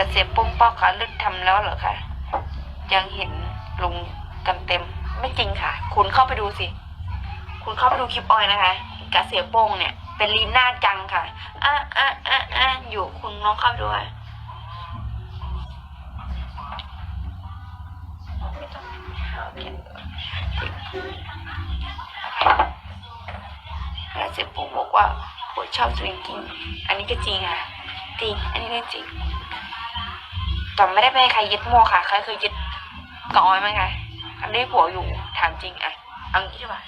กษตรปุ้งป้อกขาลึกทำแล้วเหรอคะยังเห็นลุงกันเต็มไม่จริงค่ะ คุณเข้าไปดูสิ คุณเข้าไปดูคลิปออยนะคะกระเสียโป้งเนี่ย เป็นลีน่าจังค่ะอะอะอะอะอยู่คุณลองเข้าไปดูค่ะกระเสียโป้งบอกว่าผัวชอบสวิงกิ้งอันนี้ก็จริงค่ะจริงอันนี้เรื่องจริง แต่ไม่ได้ไปให้ใครยึดมั่วค่ะ ใครเคยยึดกออยไหมคะอันนี้ผัวอยู่ถามจริงอะเอางี้ดีกว่า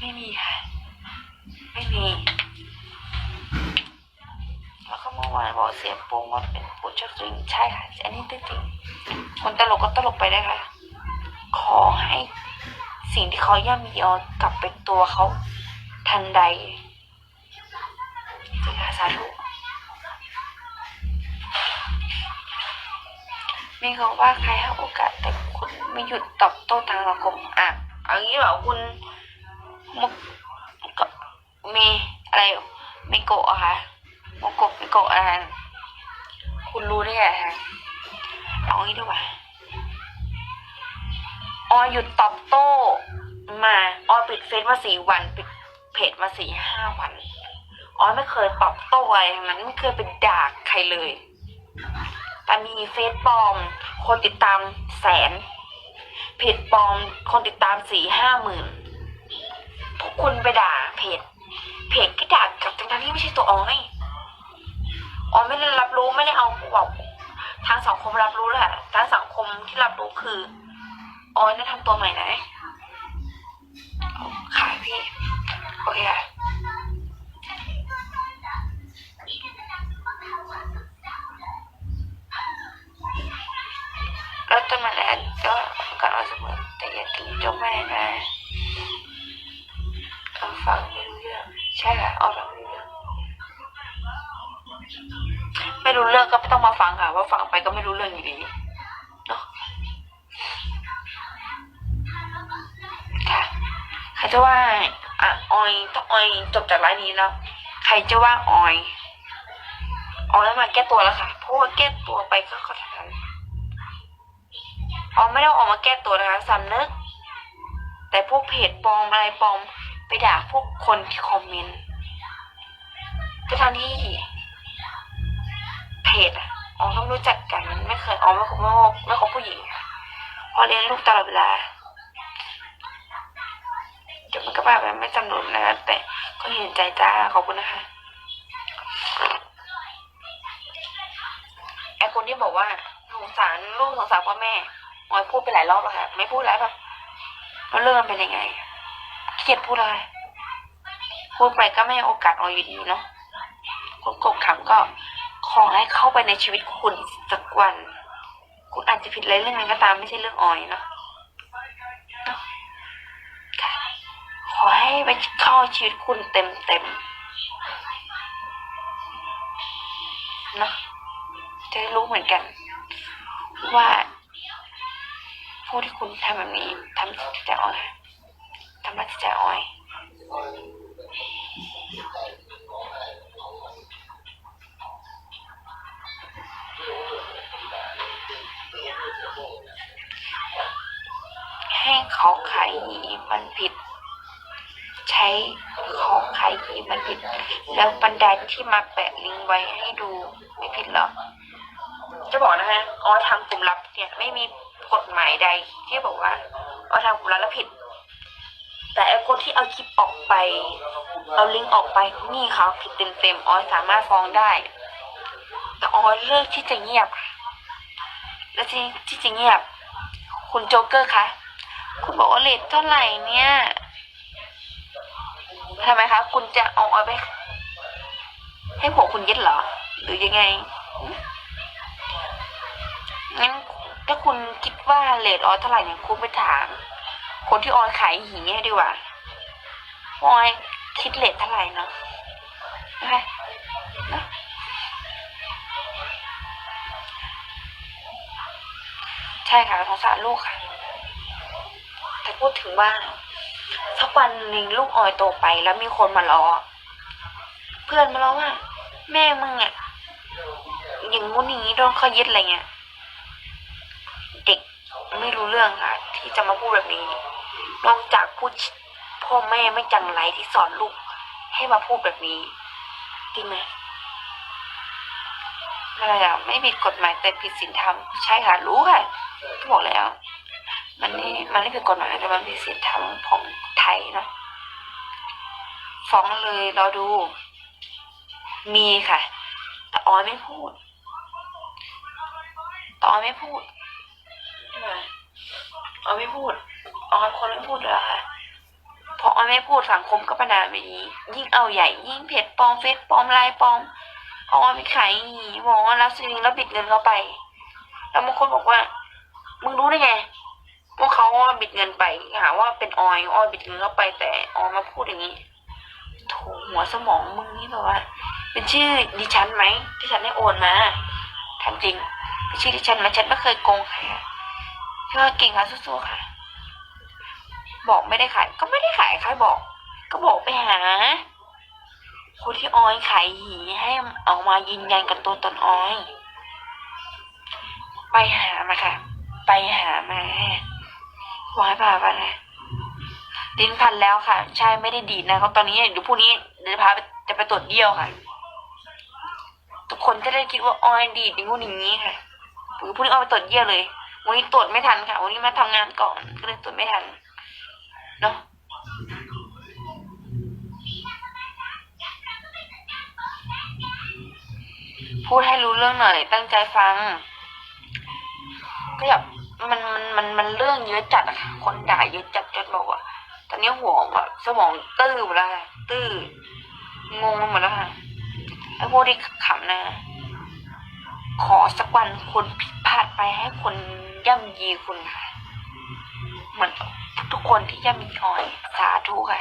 ไม่มีค่ะ ไม่มี แล้วก็เมื่อวานบอกเสียโปงว่าเป็นผู้ชักจริงใช่ค่ะ อันนี้เรื่องจริงคนตลกก็ตลกไปได้ค่ะ ขอให้สิ่งที่เขาย่ำยีเอากลับเป็นตัวเขาทันใดจริงค่ะสาธุ มีเขาว่าใครให้โอกาสแต่คุณไม่หยุดตอบโต้ทางสังคมอะเอางี้เหรอคุณมุกก็มีอะไรมิโกะอะคะมุกโกะมิโกะอะคะคุณรู้ได้ไงคะเอางี้ดีกว่าออหยุดตอบโต้ มาออปิดเฟซมาสี่วันปิดเพจมาสี่ห้าวันออไม่เคยตอบโต้อะไรทั้งนั้นไม่เคยไปด่าใครเลย แต่มีเฟซปลอม คนติดตามแสน เพจปลอม คนติดตามสี่ห้าหมื่นพวกคุณไปด่าเพจ เพจก็ด่ากลับทั้งที่ไม่ใช่ตัวออยออยไม่ได้รับรู้ไม่ได้เอาแบบทางสังคมรับรู้แหละทางสังคมที่รับรู้คือออยได้ทำตัวใหม่นะขายพี่ โอเคค่ะ มาแล้วก็การเอาเสมอแต่อย่าถึงจบไม่ได้นะก็ฟังไม่รู้เรื่องใช่ค่ะออกฟังไม่รู้เรื่องไม่รู้เรื่องก็ต้องมาฟังค่ะ ว่าฟังไปก็ไม่รู้เรื่องอยู่ดีเนาะค่ะใครจะว่าอะออยถ้าออยจบจากไลน์นี้แล้ว ใครจะว่าออยออยมาแก้ตัวแล้วค่ะเพราะว่าแก้ตัวไปก็ก็ทัน ออยไม่ได้ออกมาแก้ตัวนะคะสำนึก แต่พวกเพจปลอมอะไรปลอมไปด่าพวกคนที่คอมเมนต์ก็ทั้งที่เพจอะอ๋อต้องรู้จักกันไม่เคยอ๋อไม่คบไม่คบไม่คบผู้หญิงพอเลี้ยงลูกตลอดเวลาเดี๋ยวมันก็แบบไม่จำนวนนะแต่ก็เห็นใจจ้าขอบคุณนะคะไอคนที่บอกว่าสงสารลูกสงสารพ่อแม่ ออยพูดไปหลายรอบแล้วค่ะ ไม่พูดแล้วแบบว่าเรื่องมันเป็นยังไงเกียจพูดอะไรพูดไปก็ไม่โอกาสออยอยู่ดีเนาะคนกบขำก็ขอให้เข้าไปในชีวิตคุณสักวัน คุณอาจจะผิดอะไรเรื่องนั้นก็ตามไม่ใช่เรื่องออยเนาะขอให้ไปเข้าชีวิตคุณเต็มเต็มๆเนาะจะได้รู้เหมือนกัน ว่า ผู้ที่คุณทำแบบนี้ทำจิตใจอ่อนทำร้ายจิตใจอ่อยให้เขาขายหีมันผิด ใช้เขาขายหีมันผิด แล้วบันไดที่มาแปะลิงก์ไว้ให้ดูไม่ผิดหรอจะบอกนะฮะออทำกลุ่มลับเนี่ยไม่มี กฎหมายใดที่บอกว่าเออทำกลุ่มลับแล้วผิด แต่ไอ้คนที่เอาคลิปออกไป เอาลิงก์ออกไปนี่เขาผิดเต็มๆออยสามารถฟ้องได้ แต่ออยเลือกที่จะเงียบ และที่ที่จะเงียบ คุณโจ๊กเกอร์คะคุณบอกว่าเลทเท่าไหร่เนี่ยทำไมคะ คุณจะเอาออยไป ให้ผัวคุณยึดเหรอ หรือยังไงงั้น ถ้าคุณคิดว่าเลทออยเท่าไหร่เนี่ยคุณไปถาม คนที่ออยขายหีให้ดีกว่าออยคิดเลทเท่าไหร่เนาะนะคะใช่ค่ะสงสารลูกค่ะ แต่พูดถึงว่าสักวันหนึ่งลูกออยโตไปแล้วมีคนมาล้อ เพื่อนมาล้อว่า แม่มึงอะอย่างงู้นอย่างนี้โดนเขายึดอะไรเงี้ย ไม่รู้เรื่องค่ะที่จะมาพูดแบบนี้ นอกจากพูดพ่อแม่ไม่จังไรที่สอนลูกให้มาพูดแบบนี้จริงไหมอะไรอะไม่ผิดกฎหมายแต่ผิดศีลธรรมใช่ค่ะรู้ค่ะก็บอกแล้ว มันนี่มันไม่ผิดกฎหมายแต่มันผิดศีลธรรมของไทยเนาะฟ้องเลยเรอดู มีค่ะ แต่ออยไม่พูดแต่ออยไม่พูด ใช่ไหมออยไม่พูดออยคนไม่พูดเลยเหรอค่ะเพราะออยไม่พูดสังคมก็ประนามแบบนี้ ยิ่งเอาใหญ่ ยิ่งเพจปลอมเฟซปลอมไลน์ปลอมเอาออยไปขายบอกว่ารับซื้อแล้วบิดเงินเขาไป แล้วบางคนบอกว่า มึงรู้ได้ไงว่าเขาว่าบิดเงินไปหาว่าเป็นออยออยบิดเงินเข้าไป แต่ออยมาพูดอย่างนี้โถหัวสมองมึงนี่แบบว่า เป็นชื่อดิฉันไหมที่ฉันได้โอนมาถามจริงเป็นชื่อดิฉันไหมฉันไม่เคยโกงใคร เธอเก่งค่ะสู้ๆค่ะ บอกไม่ได้ขาย ก็ไม่ได้ขายใครบอก ก็บอกไปหา คนที่ออยขายหีให้เอามายืนยันกับตัวตนออย ไปหามาค่ะ ไปหามาไว้ป่าป่ะนะดินพันแล้วค่ะ ใช่ไม่ได้ดีดนะเขาตอนนี้เดี๋ยวพรุ่งนี้เดี๋ยวจะพาไปจะไปตรวจเยี่ยวค่ะ ทุกคนจะได้คิดว่าออยดีดอย่างงู้นอย่างนี้ค่ะหรือพรุ่งนี้เอาไปตรวจเยี่ยวเลย วันนี้ตรวจไม่ทันค่ะ วันนี้มาทำงานก่อนก็เลยตรวจไม่ทัน เนาะพูดให้รู้เรื่องหน่อย ตั้งใจฟัง ก็แบบมันมันมันมันเรื่องเยอะจัดอะค่ะ คนด่าเยอะจัดจนบอกว่าตอนนี้หัวแบบสมองตื้อหมดแล้วค่ะตื้องงหมดแล้วค่ะไอ้พวกที่ขำนะ ขอสักวันคุณผิดพลาดไปให้คน ย่ำยีคุณค่ะเหมือนทุกคนที่ย่ำยีออย สาธุค่ะ